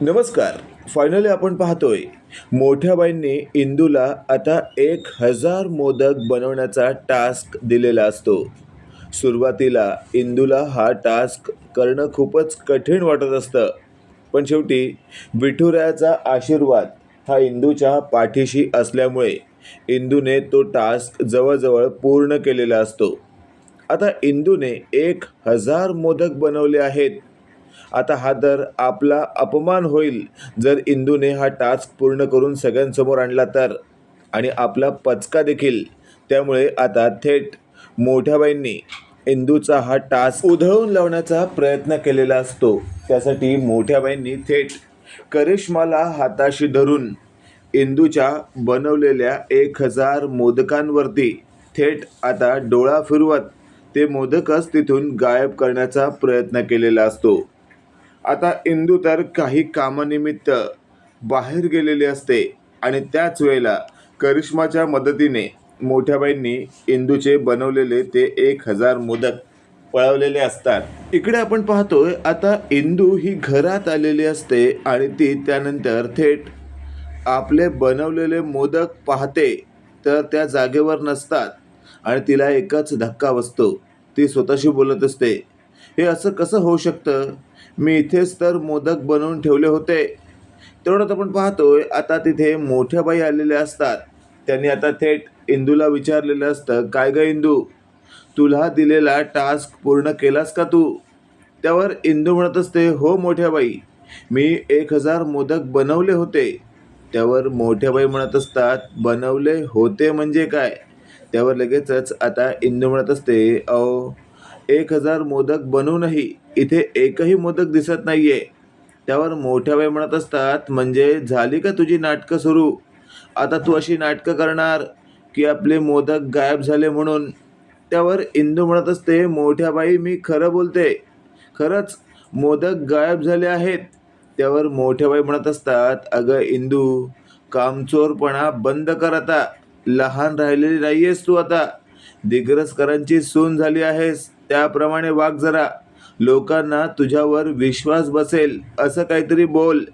नमस्कार. फायनली आपण पाहतोय. मोठ्या बाईंनी इंदूला आता एक हजार मोदक बनवण्याचा टास्क दिलेला असतो. सुरुवातीला इंदूला हा टास्क करणं खूपच कठीण वाटत असतं. पण शेवटी विठुरायाचा आशीर्वाद हा इंदूच्या पाठीशी असल्यामुळे इंदूने तो टास्क जवळजवळ पूर्ण केलेला असतो. आता इंदूने एक हजार मोदक बनवले आहेत. आता हा तर आपला अपमान होईल. जर इंदूने हा टास्क पूर्ण करून सगळ्यांसमोर आणला तर? आणि आपला पचका देखील. त्यामुळे आता थेट मोठ्याबाईंनी इंदूचा हा टास्क उधळून लावण्याचा प्रयत्न केलेला असतो. त्यासाठी मोठ्याबाईंनी थेट करिश्माला हाताशी धरून इंदूच्या बनवलेल्या एक हजार मोदकांवरती थेट आता डोळा फिरवत ते मोदकच तिथून गायब करण्याचा प्रयत्न केलेला असतो. आता इंदू तर काही कामानिमित्त बाहेर गेलेली असते आणि त्याच वेळेला करिश्माच्या मदतीने मोठ्याबाईंनी इंदूचे बनवलेले ते एक हजार मोदक पळवलेले असतात. इकडे आपण पाहतोय आता इंदू ही घरात आलेली असते आणि ती त्यानंतर थेट आपले बनवलेले मोदक पाहते तर त्या जागेवर नसतात आणि तिला एकच धक्का बसतो. ती स्वतःशी बोलत असते. हे असं कसं होऊ शकतं? मी इथेच तर मोदक बनवून ठेवले होते. तेवढ्यात आपण पाहतोय आता तिथे मोठ्या बाई आलेल्या असतात. त्यांनी आता थेट इंदूला विचारलेलं असतं काय ग इंदू? तुला दिलेला टास्क पूर्ण केलास का तू? त्यावर इंदू म्हणत असते हो मोठ्या बाई. मी एक हजार मोदक बनवले होते. त्यावर मोठ्या बाई म्हणत असतात बनवले होते म्हणजे काय? त्यावर लगेचच आता इंदू म्हणत असते अहो एक हजार मोदक बनूनही इथे एकही मोदक दिसत नाहीये. त्यावर मोठ्या बाई म्हणत असतात म्हणजे झाली का तुझी नाटकं सुरू? आता तू अशी नाटकं करणार की आपले मोदक गायब झाले म्हणून. त्यावर इंदू म्हणत असते मोठ्या बाई मी खरं बोलते. खरंच मोदक गायब झाले आहेत. त्यावर मोठ्या बाई म्हणत असतात अगं इंदू कामचोरपणा बंद कर आता. लहान राहिलेली नाही आहेस तू आता. दिग्रसकरांची सून झाली आहेस. त्याप्रमाणे वाग जरा लोकांना तुझ्यावर विश्वास बसेल असं काहीतरी बोल.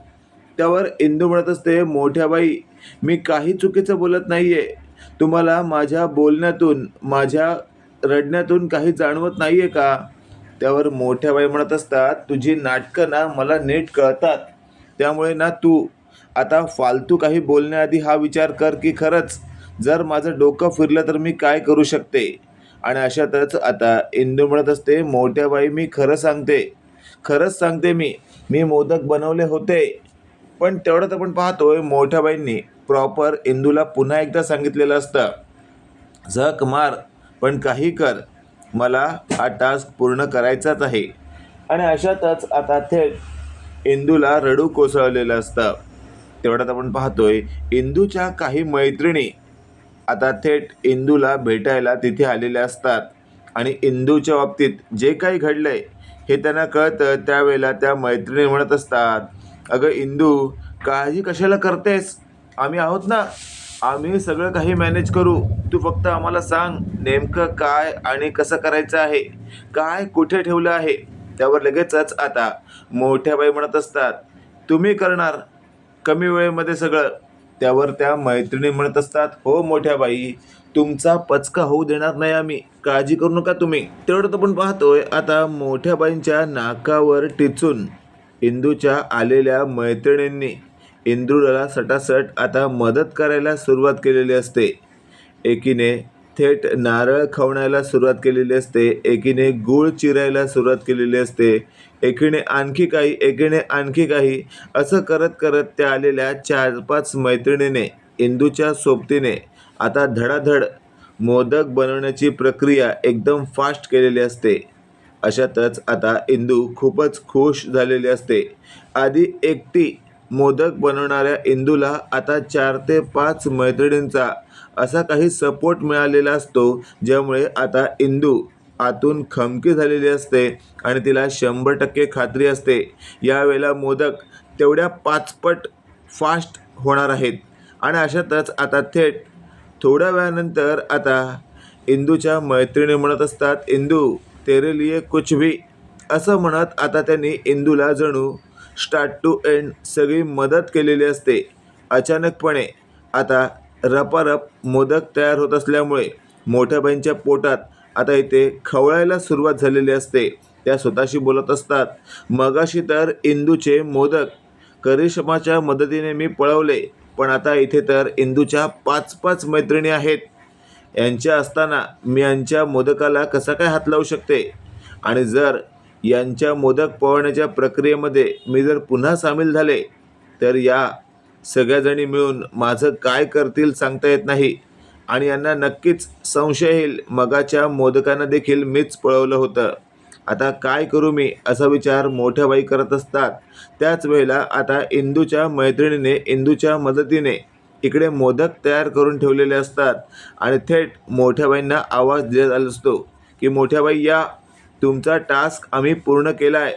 त्यावर इंदू म्हणत असते मोठ्या बाई मी काही चुकीचं बोलत नाही आहे तुम्हाला माझ्या बोलण्यातून माझ्या रडण्यातून काही जाणवत नाही आहे का? त्यावर मोठ्या बाई म्हणत असतात तुझी नाटकं ना मला नीट कळतात. त्यामुळे ना तू आता फालतू काही बोलण्याआधी हा विचार कर की खरंच जर माझं डोकं फिरलं तर मी काय करू शकते? आणि अशातच आता इंदू म्हणत असते मोठ्या बाई मी खरं सांगते. खरंच सांगते मी. मी मोदक बनवले होते. पण तेवढंच आपण पाहतोय मोठ्या बाईंनी प्रॉपर इंदूला पुन्हा एकदा सांगितलेलं असतं. झक मार पण काही कर. मला हा टास्क पूर्ण करायचाच आहे. आणि अशातच आता थेट इंदूला रडू कोसळलेलं असतं. तेवढ्यात आपण पाहतोय इंदूच्या काही मैत्रिणी आता थेट इंदूला भेटायला तिथे आलेल्या असतात. आणि इंदूच्या बाबतीत जे काही घडलंय हे त्यांना कळतं. त्यावेळेला त्या मैत्रिणी म्हणत असतात अगं इंदू काळजी कशाला करतेस? आम्ही आहोत ना. आम्ही सगळं काही मॅनेज करू. तू फक्त आम्हाला सांग नेमकं काय आणि कसं करायचं आहे? काय कुठे ठेवलं आहे? त्यावर लगेचच आता मोठ्या बाई म्हणत असतात तुम्ही करणार. कमी वेळेमध्ये सगळं. त्यावर त्या मैत्रिणी म्हणत असतात हो मोठ्या बाई तुमचा पचका होऊ देणार नाही आम्ही. काळजी करू नका तुम्ही. तेवढं तर पण पाहतोय आता मोठ्या बाईंच्या नाकावर टिचून इंदूच्या आलेल्या मैत्रिणींनी इंदूला सटासट आता मदत करायला सुरुवात केलेली असते. एकीने थेट नारळ खवण्याला सुरुवात केलेली असते एकीने गूळ चिरायला सुरुवात केलेली असते. एकीने आणखी काही एकीने आणखी काही असं करत करत त्या आलेल्या चार पाच मैत्रिणीने इंदूच्या सोबतीने आता धडाधड मोदक बनवण्याची प्रक्रिया एकदम फास्ट केलेली असते. अशातच आता इंदू खूपच खुश झालेली असते. आधी एकटी मोदक बनवणाऱ्या इंदूला आता चार ते पाच मैत्रिणींचा असा काही सपोर्ट मिळालेला असतो ज्यामुळे आता इंदू आतून खमकी झालेली असते आणि तिला शंभर टक्के खात्री असते. यावेळेला मोदक तेवढ्या पाचपट फास्ट होणार आहेत. आणि अशातच आता थेट थोड्या वेळानंतर आता इंदूच्या मैत्रिणी म्हणत असतात इंदू तेरे लिए कुछ भी. असं म्हणत आता त्यांनी इंदूला जणू स्टार्ट टू एंड सगळी मदत केलेली असते. अचानकपणे आता रपारप मोदक तयार होत असल्यामुळे मोठ्या बाईंच्या पोटात आता इथे खवळायला सुरुवात झालेली असते. त्या स्वतःशी बोलत असतात. मगाशी तर इंदूचे मोदक करिश्माच्या मदतीने मी पळवले पण आता इथे तर इंदूच्या पाच पाच मैत्रिणी आहेत. यांच्या असताना मी यांच्या मोदकाला कसा काय हात लावू शकते? आणि जर यांच्या मोदक पळवण्याच्या प्रक्रियेमध्ये मी जर पुन्हा सामील झाले तर या सगळ्याजणी मिळून माझं काय करतील सांगता येत नाही. आणि यांना नक्कीच संशय येईल. मगाच्या मोदकांना देखील मीच पळवलं होतं. आता काय करू मी असा विचार मोठ्या बाई करत असतात. त्याच वेळेला आता इंदूच्या मैत्रिणीने इंदूच्या मदतीने इकडे मोदक तयार करून ठेवलेले असतात. आणि थेट मोठ्या बाईंना आवाज देत आला असतो की मोठ्या बाई या तुमचा टास्क आम्ही पूर्ण केला आहे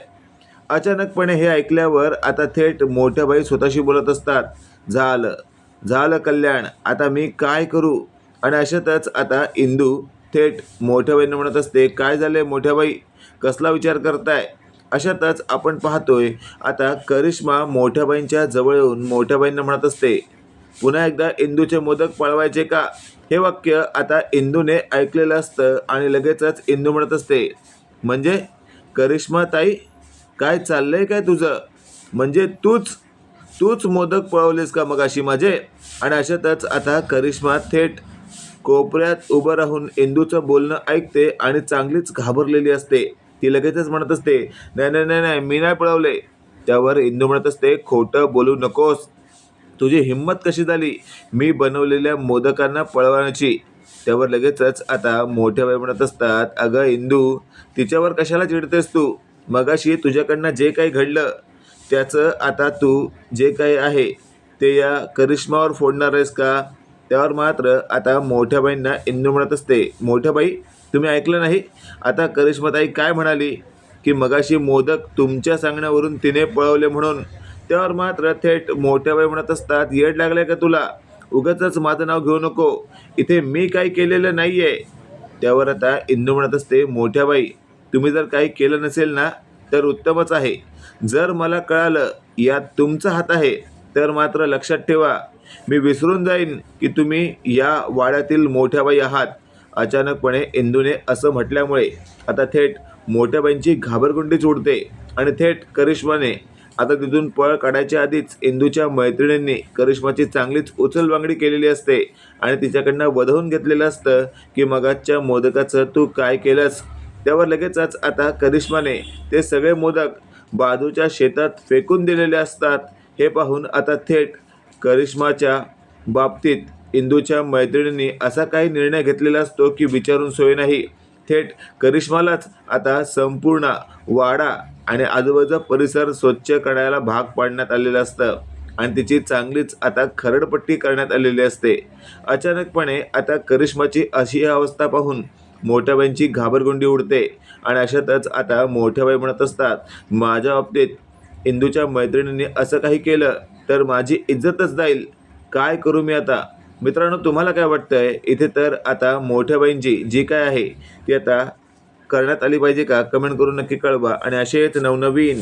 अचानकपणे हे ऐकल्यावर आता थेट मोठ्या बाई स्वतःशी बोलत असतात. झालं. झालं कल्याण. आता मी काय करू? आणि अशातच आता इंदू थेट मोठ्या बाईंना म्हणत असते काय झालं मोठ्या बाई? कसला विचार करताय? अशातच आपण पाहतोय आता करिश्मा मोठ्या बाईंच्या जवळ येऊन मोठ्या बाईंना म्हणत असते पुन्हा एकदा इंदूचे मोदक पळवायचे का? हे वाक्य आता इंदूने ऐकलेलं असतं आणि लगेचच इंदू म्हणत असते म्हणजे करिश्मा ताई काय चाललंय काय तुझं? म्हणजे तूच तूच मोदक पळवलेस का मग अशी माझे? आणि अशातच आता करिश्मा थेट कोपऱ्यात उभं राहून इंदूचं बोलणं ऐकते आणि चांगलीच घाबरलेली असते. ती लगेचच म्हणत असते नाही नाही नाही नाही मी नाही पळवले. त्यावर इंदू म्हणत असते खोटं बोलू नकोस. तुझी हिंमत कशी झाली? मी बनवलेल्या मोदकांना पळवण्याची त्यावर लगेचच आता मोठ्या बाई म्हणत असतात अगं इंदू तिच्यावर कशाला चिडतेस तू? मगाशी तुझ्याकडनं जे काही घडलं त्याचं आता तू जे काही आहे ते या करिश्मावर फोडणार आहेस का? त्यावर मात्र आता मोठ्या बाईंना इंदू म्हणत असते मोठ्या बाई तुम्ही ऐकलं नाही? आता करिश्माताई काय म्हणाली? की मगाशी मोदक तुमच्या सांगण्यावरून तिने पळवले म्हणून. त्यावर मात्र थेट मोठ्या बाई म्हणत असतात येड लागलाय का तुला? उगाचच माझं नाव घेऊ नको. इथे मी काही केलेलं नाही आहे त्यावर आता इंदू म्हणत असते मोठ्या बाई तुम्ही जर काही केलं नसेल ना तर उत्तमच आहे. जर मला कळालं यात तुमचा हात आहे तर मात्र लक्षात ठेवा. मी विसरून जाईन की तुम्ही या वाड्यातील मोठ्याबाई आहात. अचानकपणे इंदूने असं म्हटल्यामुळे आता थेट मोठ्याबाईंची घाबरगुंडीच उडते आणि थेट करिश्माने आता तिथून पळ काढायच्या आधीच इंदूच्या मैत्रिणींनी करिश्माची चांगलीच उचलबांगडी केलेली असते आणि तिच्याकडनं वधवून घेतलेलं असतं की मगाच्या मोदकाचं तू काय केलंस? त्यावर लगेचच आता करिश्माने ते सगळे मोदक बाजूच्या शेतात फेकून दिलेले असतात. हे पाहून आता थेट करिश्माच्या बाबतीत इंदूच्या मैत्रिणींनी असा काही निर्णय घेतलेला असतो की विचारून सोय नाही. थेट करिश्मालाच आता संपूर्ण वाडा आणि आजूबाजूचा परिसर स्वच्छ करायला भाग पाडण्यात आलेलं असतं आणि तिची चांगलीच आता खरडपट्टी करण्यात आलेली असते. अचानकपणे आता करिश्माची अशी अवस्था पाहून मोठ्याबाईंची घाबरगुंडी उडते आणि अशातच आता मोठ्याबाई म्हणत असतात माझ्या बाबतीत इंदूच्या मैत्रिणींनी असं काही केलं तर माझी इज्जतच जाईल. काय करू मी आता? मित्रांनो तुम्हाला काय वाटतंय? इथे तर आता मोठ्या बाईंची जी काय आहे ती आता करण्यात आली पाहिजे का? कमेंट करून नक्की कळवा. आणि असेच नवनवीन